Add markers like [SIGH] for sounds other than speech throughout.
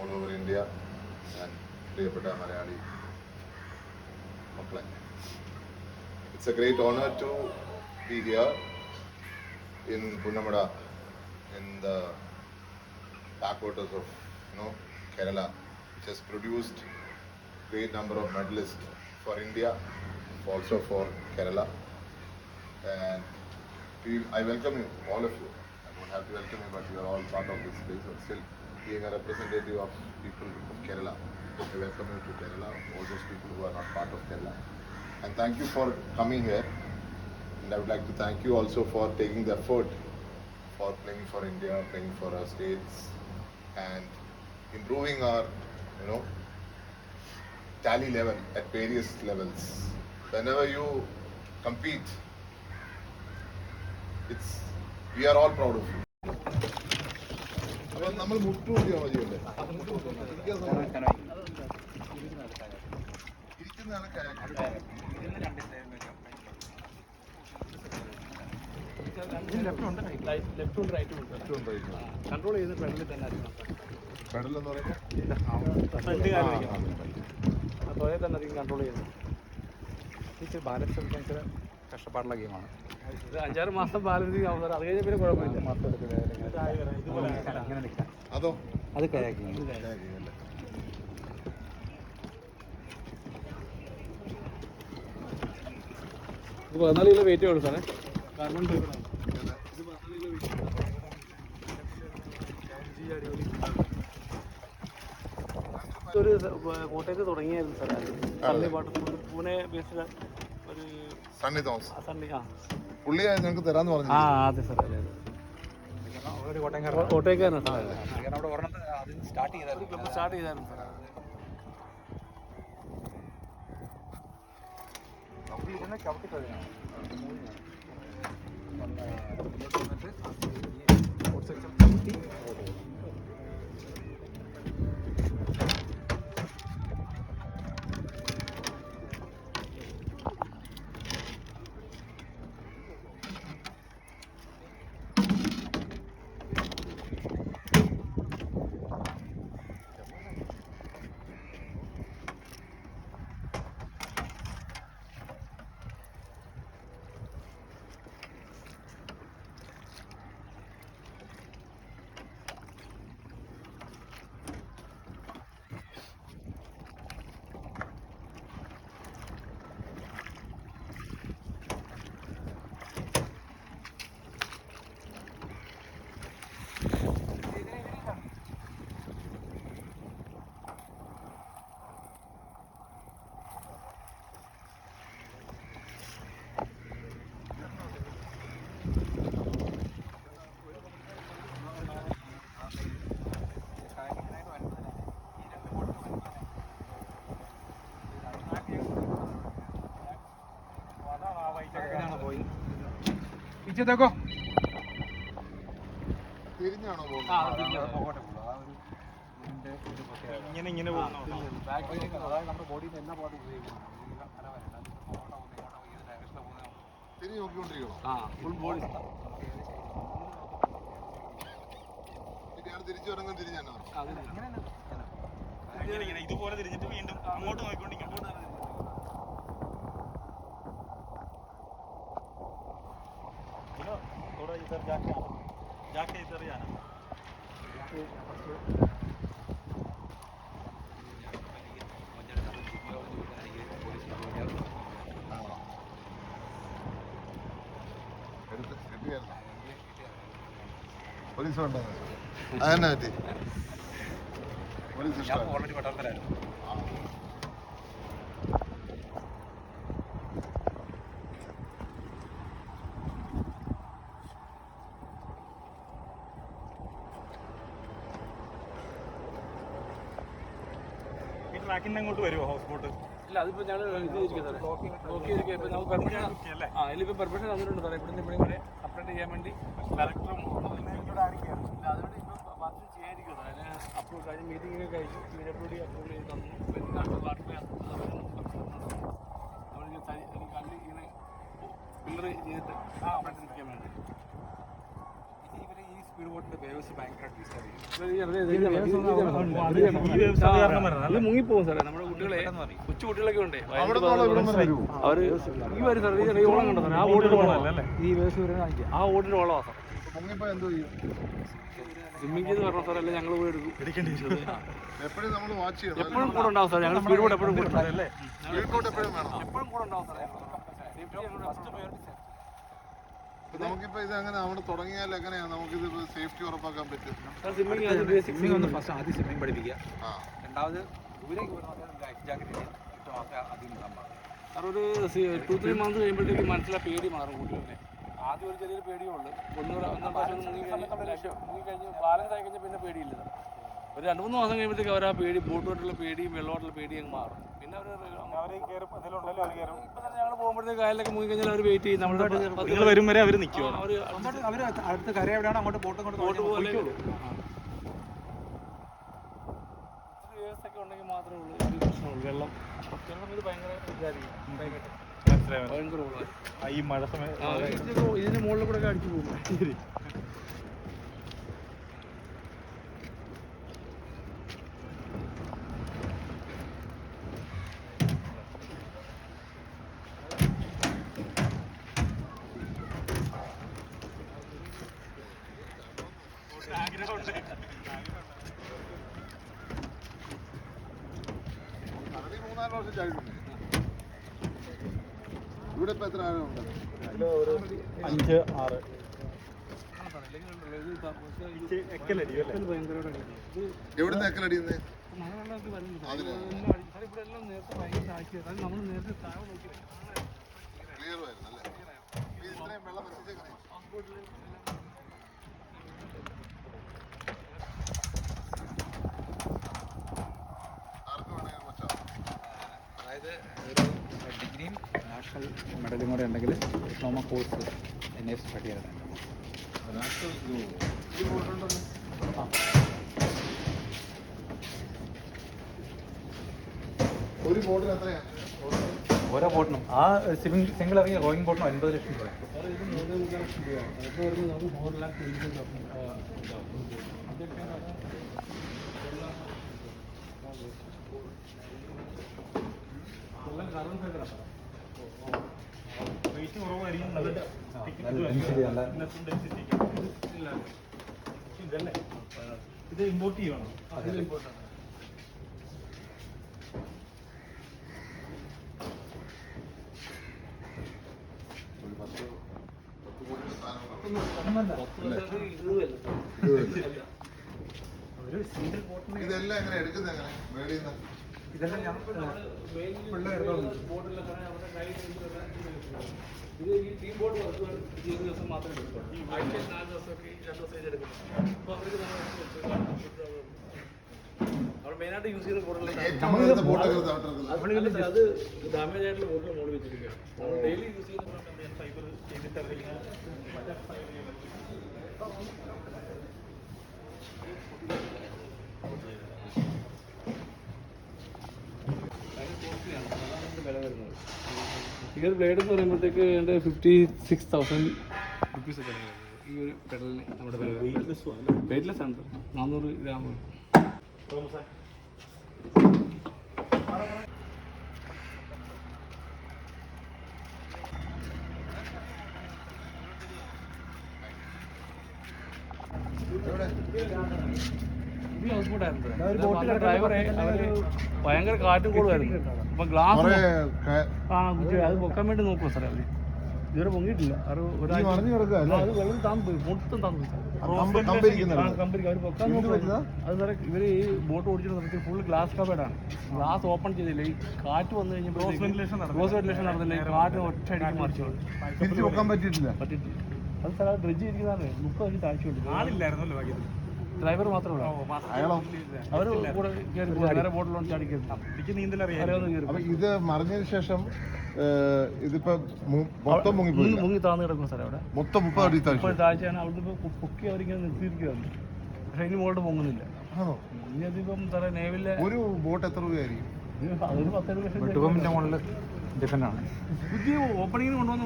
All over India and പ്രിയപ്പെട്ട മലയാളി മക്കളെ it's a great honour to be here in Punamada, in the backwaters of you know Kerala, which has produced great number of medalists for India, also for Kerala. And we, I welcome you, all of you. I don't have to welcome you, but you are all part of this place. And still, being a representative of people of Kerala, I welcome you to Kerala, all those people who are not part of Kerala. And thank you for coming here. And I would like to thank you also for taking the effort for playing for India, playing for our states, and improving our, you know, tally level at various levels. Whenever you compete, it's we are all proud of you. Control ചെയ്ത് പെഡലിൽ തന്നെ pedal എന്ന് തന്നെ control ചെയ്യുന്നത് balance ഭയങ്കര കഷ്ടപ്പാടുള്ള ഗെയിമാണ് അഞ്ചാറ് മാസം ബാലൻസിങ് അത് കഴിഞ്ഞാൽ പിന്നെ കുഴപ്പമില്ല. ഇത് അതോ? അത് കയാക്കിങ്. കാർബൺ? ഇത് പതിനാല് കിലോ വെയിറ്റ് കൊടുക്കാനേ കാരണം ഒരു കോട്ടയത്ത് തുടങ്ങിയായിരുന്നു സാറേ. സണ്ണി പൂനെ ബേസ്ഡ് ഒരു സണ്ണി തോമസ്. ആ സണ്ണി ആ. പുള്ളി ഞങ്ങൾക്ക് തരാന്ന് പറഞ്ഞു ആ അതെ സാർ അതെ കോട്ടയംകാരൻ കോട്ടയക്കാരനാണ് സാർ സ്റ്റാർട്ട് ചെയ്തായിരുന്നു സ്റ്റാർട്ട് ചെയ്തായിരുന്നു സാർ നമുക്ക് ഇതിനെ ചവിട്ടി കഴിഞ്ഞാണ് വരണ്ട. അത് അങ്ങോട്ടോ പോകുന്നു, ഇങ്ങോട്ടോ പോകുന്നു, ഏത് direction ലാ പോകുന്നത് തിരിഞ്ഞ് നോക്കിക്കൊണ്ടിരിക്കണോ? ആ ഫുൾ ബോഡി തിരിച്ചു തിരിഞ്ഞാണോ ഇങ്ങനെ. ഇങ്ങനെ. ഇങ്ങനെ ഇങ്ങനെ. ഇതുപോലെ തിരിഞ്ഞിട്ട് വീണ്ടും അങ്ങോട്ട് നോക്കിക്കൊണ്ട് इधर जाके आना जाके इधर ही आना ആണോ എടുത്ത് കിട്ടിയായിരുന്നു പോലീസ് വേണ്ടോ അതന്നെ പറ്റി പോലീസ് ഞാൻ ഇഷ്ടമാണ് ഓൾറെഡി പട്ടാളത്തിലായിരുന്നു ഈ ഇങ്ങോട്ട് വരുമോ ഹൗസ് ബോട്ട് ഇല്ല അതിപ്പോ ഞങ്ങൾ ഇത് ചെയ്തിരിക്കുക നോക്കി ഇരിക്കുക ഇപ്പൊ നമുക്ക് പെർമിഷൻ അല്ലേ? ആ ഇതിലിപ്പോ പെർമിഷൻ തന്നിട്ടുണ്ട് സാറേ. ഇവിടുന്ന് ഇവിടെ കൂടെ അപ്ഡേറ്റ് ചെയ്യാൻ വേണ്ടി. ഡയറക്ടറും അതുകൊണ്ട് ഇപ്പൊ ബാക്കി അപ്രൂവ് കഴിഞ്ഞ മീറ്റിംഗ് കഴിച്ചു ഡി അപ്രൂവ് ചെയ്ത് തന്നു. പാർട്ടി നമ്മളിങ്ങനെ കല്ല് ഇങ്ങനെ പില്ലർ ചെയ്തിട്ട് ആ അപ്ഡേറ്റ് നിൽക്കാൻ വേണ്ടി. സ്പീഡ് ബോട്ടിന്റെ വേവ്സ് ഭയങ്കരമായിട്ട് ഡിസ്റ്റർബ് ചെയ്യും ഇത് മുങ്ങിപ്പോകും സാറേ നമ്മുടെ കുട്ടികളെ കൊച്ചു കുട്ടികളൊക്കെ ഉണ്ട് അവർ ഈ വരും സാർ ഈ ഓളം കണ്ടോ സാറേ ആ ഈ വേവ്സ് വരുന്ന ആ ഓടിന്റെ ഓളമാ സാർ മുങ്ങിപ്പോ എന്തോ സ്വിമ്മിംഗ് ചെയ്ത് ഞങ്ങൾ പോയി എടുക്കും എപ്പോഴും നമ്മൾ വാച്ച് ചെയ്യണം എപ്പോഴും കൂടെ ഉണ്ടാവും സാർ ഞങ്ങൾ സ്പീഡ് ബോട്ട് എപ്പോഴും കൂടെ എപ്പോഴും കൂടെ ഉണ്ടാവും ഫസ്റ്റ് ഇപ്പൊ നമുക്കിപ്പോ ഇത് തുടങ്ങിയാൽ എങ്ങനെയാ? നമുക്കിത് സേഫ്റ്റി ഉറപ്പാക്കാൻ പറ്റും. ഒന്ന് ഫസ്റ്റ് ആദ്യം പഠിപ്പിക്കുക. രണ്ടാമത് ദൂരേക്ക് ലൈഫ് ജാക്കറ്റ് അധികം സാർ ഒരു ടു ത്രീ മന്ത് കഴിയുമ്പോഴത്തേക്ക് മനസ്സിലാ പേടി മാറും കുട്ടികളെ ആദ്യം ഒരു ചെറിയൊരു പേടിയുള്ളൂ ഒന്നൂടെ ഒന്നാം പ്രാവശ്യം മുങ്ങി കഴിഞ്ഞ് മുങ്ങി കഴിഞ്ഞ് ബാലൻസ് ആയി കഴിഞ്ഞാൽ പിന്നെ പേടിയില്ല ഒരു രണ്ട് മൂന്ന് മാസം കഴിയുമ്പോഴത്തേക്ക് അവർ ആ പേടി ബോട്ടുമായിട്ടുള്ള പേടിയും വെള്ളമായിട്ടുള്ള പേടിയും അങ്ങ് മാറും. പിന്നെ അവർ ഇപ്പൊ തന്നെ ഞങ്ങൾ പോകുമ്പോഴത്തേക്ക് കായലിലൊക്കെ മുങ്ങി കഴിഞ്ഞാൽ അവർ വെയിറ്റ് ചെയ്യും. നമ്മൾ നിങ്ങൾ വരും വരെ അവർ നിൽക്കുമോ അവർ അവർ അടുത്ത കര എവിടെയാണ് അങ്ങോട്ട് ബോട്ട് കൊണ്ട് ബോട്ട് പോലെ പോയിക്കോളൂ. ഒക്കെ ഉണ്ടെങ്കിൽ മാത്രമേ ഉള്ളൂ. പ്രശ്നമുള്ളൂ. വെള്ളം. ഇത് ഭയങ്കര ഭയങ്കര ഭയങ്കര ഉള്ളതായിരിക്കും ആ, ഈ മഴ സമയത്ത് ഇതിന് മുകളിൽ കൂടെ അടിച്ചു പോകും. ആളുണ്ട് അഞ്ച് ആറ്. എക്കലടി അല്ലേ എവിടെ നേക്കലടിയുന്നത് നമ്മൾ നേരത്തെ താഴെ നോക്കി ക്ലിയർ ആയിരുന്നു അല്ലേ ഇത് ഇത്രയും വെള്ളം എത്തിച്ചേക്കണേ ആർക്ക് വേണമെങ്കിൽ കൊച്ചാ അതായത് ഒരു ഡിഗ്രിയും നാഷണൽ മെഡലും കൂടെ ഉണ്ടെങ്കിൽ diploma course N S start ചെയ്യാനായിട്ട് ഒരു എത്രയാണ് ഓരോ ബോട്ടിനും ആ സിംഗിൾ സിംഗിൾ ഇറങ്ങിയ റോയിങ് ബോട്ടിനും അൻപത് ലക്ഷം രൂപ വെയിറ്റ് കുറവായിരിക്കും നല്ല നല്ല density, നല്ല- ഡെൻസിറ്റി ഇതല്ലേ ഇത് ഇമ്പോർട്ട് ചെയ്യണം? ഇമ്പോർട്ടാണ് ഇതെല്ലാം എങ്ങനെ എടുക്കുന്നത് എങ്ങനെ മേടിയിൽ നിന്ന്? ഇതെല്ലാം ഞാൻ ഇത് ഈ ടീം ബോർഡ് വർക്ക് ചെയ്ത ദിവസം മാത്രമേ എടുക്കുള്ളൂ ആഴ്ചയിൽ നാല് ദിവസമൊക്കെ ഈ രണ്ട് ദിവസം എടുക്കുന്നത്. അപ്പോൾ അവർക്ക് നമ്മൾ മെയിനായിട്ട് യൂസ് താട്ടിറക്കുന്നത് നമ്മളിങ്ങനെ അത് ഡാമേജ് ആയിട്ടുള്ള ബോർഡിൽ മോൾ വെച്ചിരിക്കുകയാണ്. നമ്മൾ ഡെയിലി യൂസ് ചെയ്യുന്ന ഫൈബർ ചെയ്തിട്ട് ഇറങ്ങിയ ഈ ഒരു ബ്ലേഡ് എന്ന് പറയുമ്പോഴത്തേക്ക് എന്റെ ഫിഫ്റ്റി സിക്സ് തൗസൻഡ് റുപ്പീസ് ഒക്കെ ഈ ഒരു പെഡലിന് നമ്മുടെ വെയിറ്റ്ലെസ് ആണ്. നാനൂറ് ഗ്രാം ഡ്രൈവറെ അവർ ഭയങ്കര കാറ്റും കൂടുമായിരുന്നു അപ്പൊ ഗ്ലാസ് ആ കുറ്റി അത് പൊക്കാൻ വേണ്ടി നോക്കും സാറേ അവർ. ഇതുവരെ പൊങ്ങിയിട്ടില്ല. അത് ഒരാഴ്ച മറിഞ്ഞു കിടക്കുക അത് വെള്ളം താന്നു മൊത്തം താന്നു കമ്പ് കമ്പനിക്ക് അവർ പൊക്കാൻ അത് സാറേ ഇവർ ഈ ബോട്ട് ഓടിച്ചിട്ട് സമയത്ത് ഫുൾ ഗ്ലാസ് കവേഡാണ് ഗ്ലാസ് ഓപ്പൺ ചെയ്തില്ല. ഈ കാറ്റ് വന്നു കഴിഞ്ഞപ്പോൾ ക്ലോസ് വെന്റിലേഷൻ നടന്നില്ല. ഈ കാറ്റ് ഒറ്റ അടിക്ക് മറിച്ചു തിരിച്ചു വെക്കാൻ പറ്റിയിട്ടില്ല. പറ്റിയിട്ടില്ല. അത് സാറേ ഡ്രഡ്ജ് ഇരിക്കുന്നതാണ് മുപ്പത് അടി താഴ്ചയുണ്ട് ആളില്ലായിരുന്നല്ലോ ഭാഗ്യത്തിൽ ഡ്രൈവർ മാത്രമേ അവർ കൂടെ കയറി. വേറെ ബോട്ടിലോട്ട് ഇത് മറിഞ്ഞതിന് ശേഷം ഇതിപ്പോ മൊത്തം മുങ്ങി മുങ്ങി താന്ന് കിടക്കുന്ന സ്ഥലം അവിടെ. മൊത്തം മുപ്പത് താഴ്ചയാണ്. അവിടുന്ന് പൊക്കി അവരിങ്ങനെ നിർത്തിയിരിക്കുകയാണ്. പക്ഷേ ഇനി മുകളിൽ പൊങ്ങുന്നില്ല. ഇനി അതിപ്പം നേവിലെ ഒരു ബോട്ട് എത്ര രൂപയായിരിക്കും? അതൊരു ലക്ഷം മുകളിൽ ആണ് പുതിയ ഓപ്പണിങ്ങിന് കൊണ്ടുവന്ന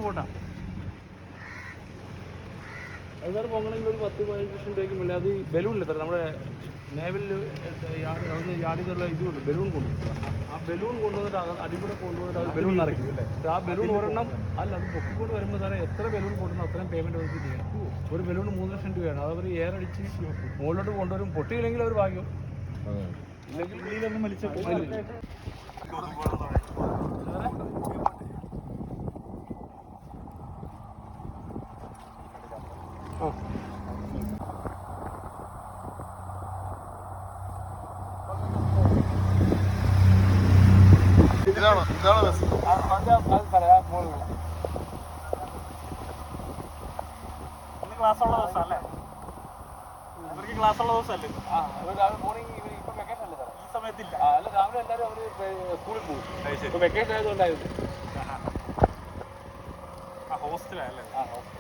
അതുപോലെ പോകണമെങ്കിൽ ഒരു പത്ത് പതിനഞ്ച് ലക്ഷം രൂപയ്ക്ക് മേലെ അത് ബലൂണില്ല സാർ നമ്മുടെ നേവലിൽ അവിടുന്ന് യാടിന്നുള്ള ഇതുണ്ട് ബലൂൺ കൊണ്ടു ആ ബലൂൺ കൊണ്ടുവന്നിട്ട് അത് അടിപൊളി കൊണ്ടുവന്നിട്ട് അത് ബലൂൺ നിറയ്ക്കും എന്നിട്ട് ആ ബലൂൺ ഒരെണ്ണം അല്ല അത് പൊക്കിക്കൊണ്ട് വരുമ്പോൾ സാറേ എത്ര ബലൂൺ കൊണ്ടുവന്നു അത്രയും പേയ്മെന്റ് അവർക്ക് ചെയ്യാം? ഒരു ബലൂൺ മൂന്ന് ലക്ഷം രൂപയാണ്. അത് അവർ എയർ അടിച്ച് മുകളിലോട്ട് കൊണ്ടുവരും. പൊട്ടിയില്ലെങ്കിൽ അവർ ഭാഗ്യം ഇല്ലെങ്കിൽ വലിച്ചപ്പോൾ അത് പറയാം ഇന്ന് ക്ലാസ് ഉള്ള ദിവസം അല്ലേ? ഇവർക്ക് ക്ലാസ് ഉള്ള ദിവസമല്ലേ ആ രാവിലെ മോർണിംഗ് ഇവർ ഇപ്പം വെക്കേഷൻ അല്ലേ സാറേ? ഈ സമയത്തില്ല. അല്ല രാവിലെ എല്ലാവരും അവർ സ്കൂളിൽ പോകും. ഇപ്പം വെക്കേഷൻ ആയതുകൊണ്ടായിരുന്നു. ആ ഹോസ്റ്റലല്ലേ ആ നമുക്കിപ്പോൾ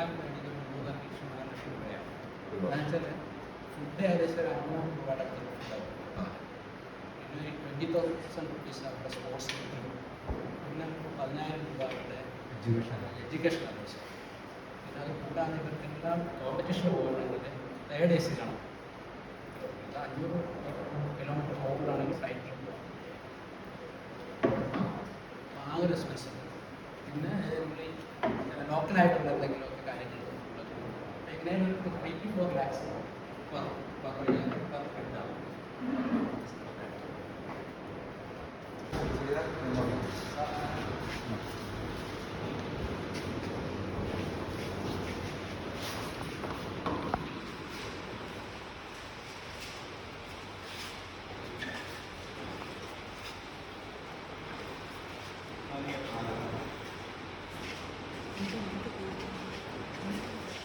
എല്ലാം കഴിഞ്ഞിട്ട് ഒരു മൂന്നര ലക്ഷം രൂപയാണ് എന്നുവെച്ചാൽ ഫുഡ് ഏകദേശം ഒരു അഞ്ഞൂറ് രൂപയുടെ പിന്നെ ട്വന്റി തൗസൻഡ് റുപ്പീസ് അവരുടെ സ്പോർട്സ് പിന്നെ പതിനായിരം രൂപ അവരുടെ എഡ്യൂക്കേഷൻ എഡ്യൂക്കേഷൻ അലോയ്സ് പിന്നെ അത് കൂടാതെ ഇവർക്കെല്ലാം കോമ്പറ്റീഷൻ പോകണമെങ്കിൽ തേർഡ് എ സി കാണും അഞ്ഞൂറ് കിലോമീറ്റർ മുകളിലാണെങ്കിൽ ഫ്ലൈറ്റിൽ പോകാം ആ. ഒരു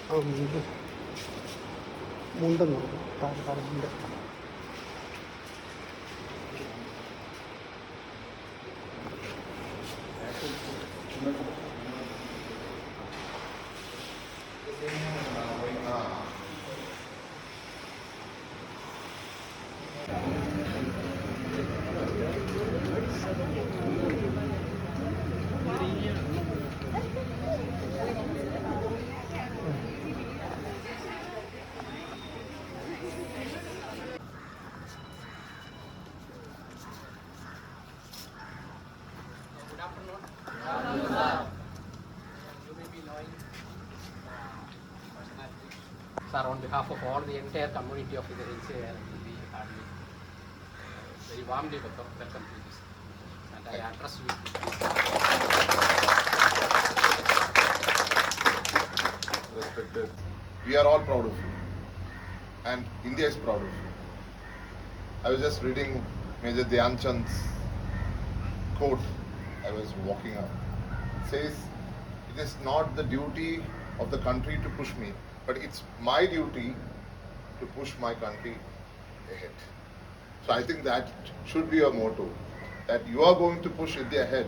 Oh, gitu. മുണ്ടെന്ന് പറഞ്ഞു താഴെ താഴെ Sir, on behalf of all the entire community of the will be hardly very warmly welcome welcome to this. And I address you. respected. We are all proud of you. And India is proud of you. I was just reading Major Dhyan Chand's quote. I was walking up. It says, It is not the duty of the country to push me, but it's my duty to push my country ahead. So I think that should be your motto. That you are going to push India ahead.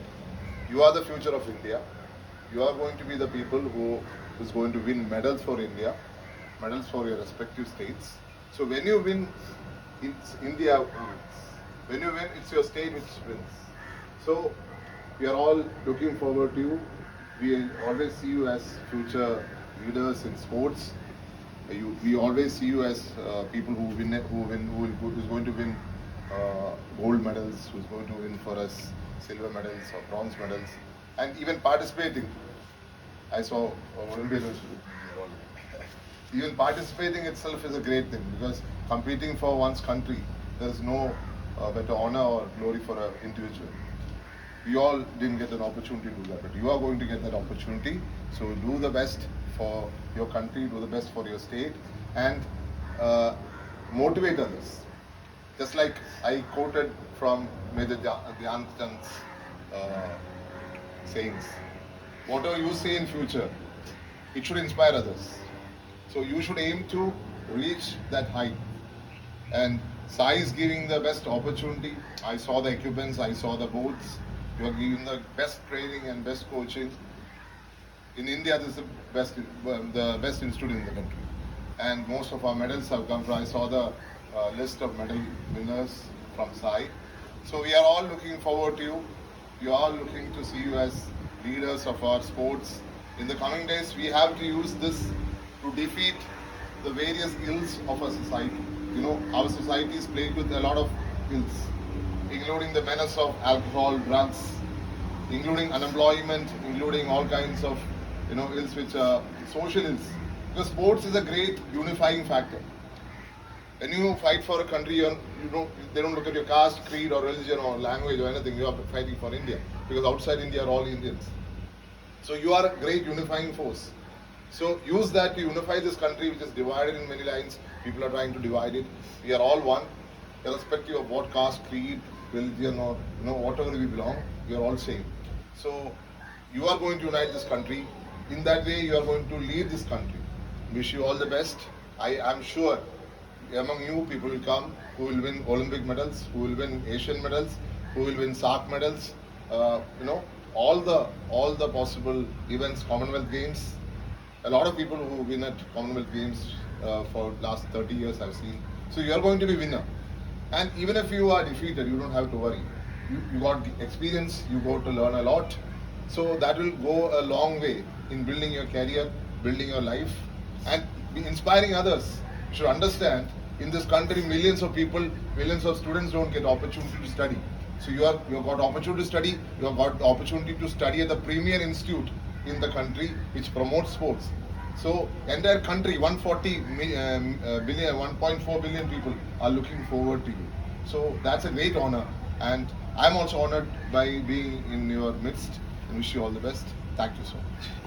You are the future of India. You are going to be the people who is going to win medals for India, medals for your respective states. So when you win it's India wins. When you win, it's your state which wins. So we are all looking forward to you. We always see you as future leaders in sports. You, we always see you as uh, people who win, who win, who, will, who is going to win uh, gold medals, who's going to win for us silver medals or bronze medals, and even participating. I saw uh, Olympics. [LAUGHS] Even participating itself is a great thing because competing for one's country, there is no uh, better honor or glory for an individual. We all didn't get an opportunity to do that, but you are going to get that opportunity. So do the best for your country, do the best for your state, and uh, motivate others. Just like I quoted from Major Dhyan Chand's uh, sayings, whatever you say in future, it should inspire others. So you should aim to reach that height. And Sai is giving the best opportunity. I saw the equipments, I saw the boats. You are giving the best training and best coaching. In India, this is the best, um, the best institute in the country. And most of our medals have come from. I saw the uh, list of medal winners from Sai. So we are all looking forward to you. We are all looking to see you as leaders of our sports. In the coming days, we have to use this to defeat the various ills of our society. You know, our society is plagued with a lot of ills, including the menace of alcohol, drugs, including unemployment, including all kinds of you know ills which are social ills. Because sports is a great unifying factor. When you fight for a country, you don't they don't look at your caste, creed, or religion, or language, or anything. You are fighting for India because outside India are all Indians. So you are a great unifying force. So use that to unify this country, which is divided in many lines. People are trying to divide it. We are all one, irrespective of what caste, creed, religion, or you know whatever we belong. We are all same. So you are going to unite this country. In that way, you are going to lead this country. Wish you all the best. I am sure among you people will come who will win Olympic medals, who will win Asian medals, who will win SARC medals. Uh, you know all the all the possible events, Commonwealth Games. A lot of people who win at Commonwealth Games uh, for last 30 years I've seen. So you are going to be winner. And even if you are defeated, you don't have to worry. You, you got the experience, you got to learn a lot. So that will go a long way in building your career, building your life, and inspiring others. You should understand in this country, millions of people, millions of students don't get opportunity to study. So you are you have got opportunity to study. You have got opportunity to study at the premier institute in the country which promotes sports. So entire country, 140 mi- uh, billion, 1.4 billion people are looking forward to you. So that's a great honor, and I'm also honored by being in your midst. And wish you all the best. Thank you so much.